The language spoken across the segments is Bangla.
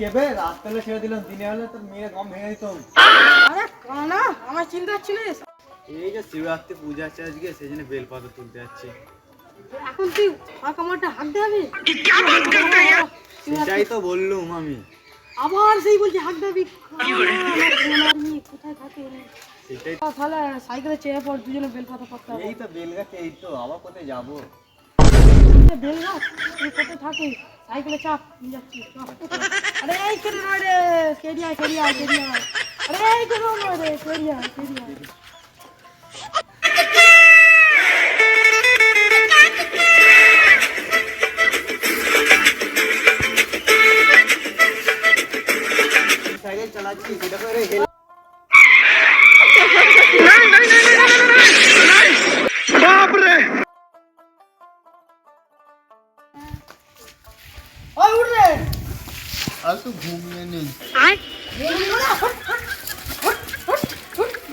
কেবে? হলে ছেড়ে দিলাম দিনে হলে তোর মেয়ে গম ভেঙে দিতাম আরে কানা আমার চিন্তা হচ্ছিলিস এই যে শিবরাত্রি পূজা আছে আজকে সেই জন্য বেলপাতা তুলতে যাচ্ছি। এখন তুই ফাঁকা মাঠে হাঁটতে যাবি? সেটাই তো বললুম আমি। আবার সেই বলছি হাঁটতে যাবি। কোথায় থাকে সেটাই তাহলে সাইকেলে চেয়ে পর দুজনে বেল পাতা করতে হবে। এই তো বেলগাছে এই তো আবার কোথায় যাব? বেল গাছ তুই কোথায় থাকিস? সাইকেলে চাপ নিয়ে যাচ্ছি চ। আরে এই কেন নয় রে কেরিয়া কেরিয়া কেরিয়া আরে এই কেন নয় রে কেরিয়া কেরিয়া সাইকেল চালাচ্ছি সেটা করে তো ঘুমিয়ে নেই।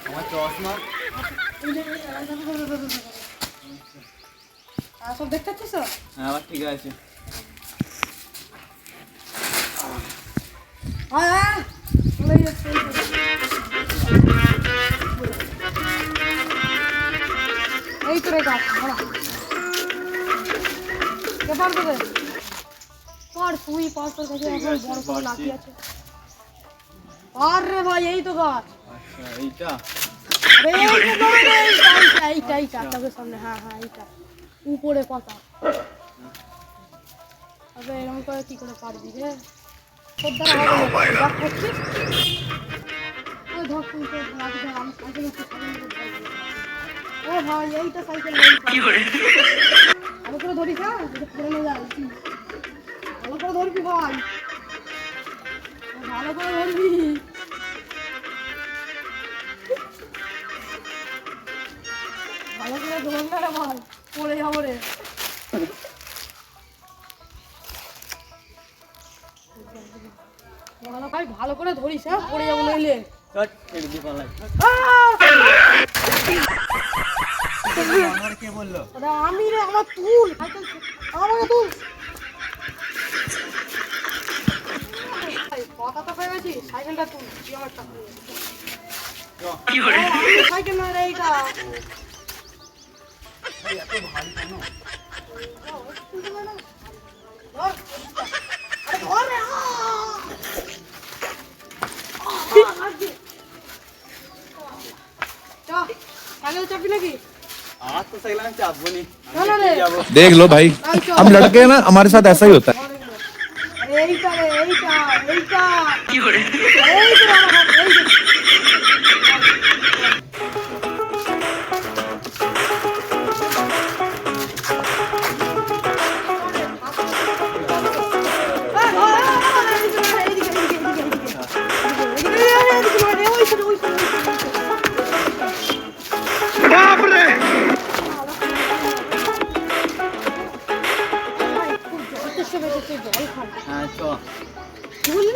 আমার চশমা। সব দেখতে পাচ্ছিস হ্যাঁ আবার ঠিক আছে। আয় আয় চলে যাচ্ছে। এই তো। রে গাছ ধরা। কে পারবে রে। পার তুই পার তোর কাছে এখন বড় বড় লাঠি আছে। আর রে ভাই এই তো গাছ আচ্ছা এইটা? এইটা এইটা এইটা এইটা সামনে। হ্যাঁ হ্যাঁ এইটা। উপরে পাতা তবে এরকম করে কি করে পারবি রে? তোর হবে না। করছিস ওই ধর তুই তো লাঠি ধর, আমি সাইকেল একটু। ও ভাই এইটা সাইকেল ভালো করে? ধরিস হ্যাঁ? এটা পড়ে নিয়ে যায় ভালো করে ধরবি ভাই ভালো করে ধরবি। ভালো করে না রে ভাই পড়ে যাব রে। ভালো ভাই ভালো করে ধরিস হ্যাঁ? পড়ে যাব নইলে! আমার কে বলল? আমি রে আমার তুল। আমাকে তুল কথা তো হয়ে গেছি সাইকেলটা তুল তুই আমার টাকা নিয়ে নে। চ। ও, আমি সাইকেল নয় রে এইটা এই এত ভারী কেন তুলতে পারে না? ধর, আরে ধর রে, আহ! আহ, লাগছে। চ, সাইকেল চাপবি নাকি আর তো সাইকেল আমি চাপবো নি না, না, রে। যাবো देख लो भाई নাই চ। हम लड़के हैं ना हमारे साथ ऐसा ही होता है আরে এইটা রে এইটা এইটা কি জল খাবো হ্যাঁ চ বুঝলি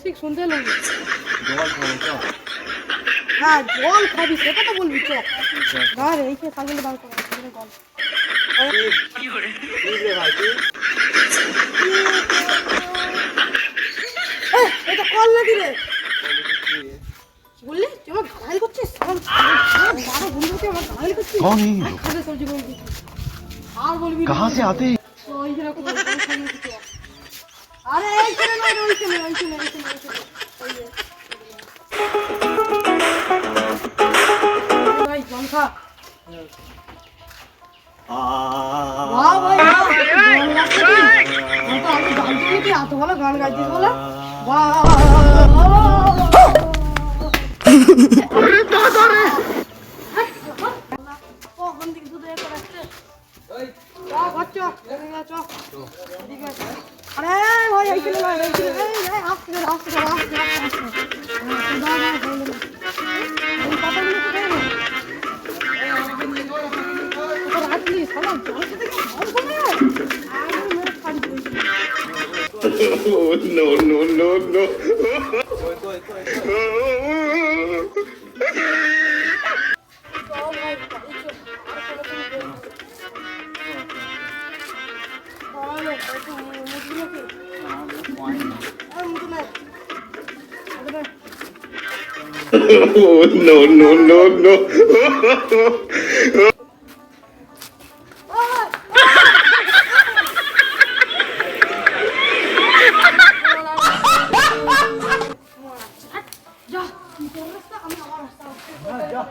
ঠিক শুনতে লাগে জল খাবো চ হ্যাঁ জল খাবি সেটা তো বলবি চ না রে এইখানে সাইকেল বার কর এখানে গল কি রে ভাই তুই এই, এটা কল নাকি রে বললি তুই আমার গালাগালি করছিস আমার আমার বাবা বন্ধুকে আমার গালাগালি করছিস कौन है ये लोग? খাবে সবজি বলবি আর বলবি না। कहाँ से आते আরে, এইখানে নয় ওইখানে ওইখানে ওইখানে ওইখানে। ভাই জল বাহ ভাই কি? আমি তো আগে জানতাম না তুই এত ভালো গান গাইছিস বলে বাহ ওখান থেকে দুধ করে আসছে। আরে ভাই এইখানে নয়, এইখানে, এই, এই, আস্তে করে, আস্তে করে, আস্তে, আস্তে, আস্তে। হ্যাঁ, তুই দাঁড়া, দাঁড়া, Oh no, no, no, no. Ja,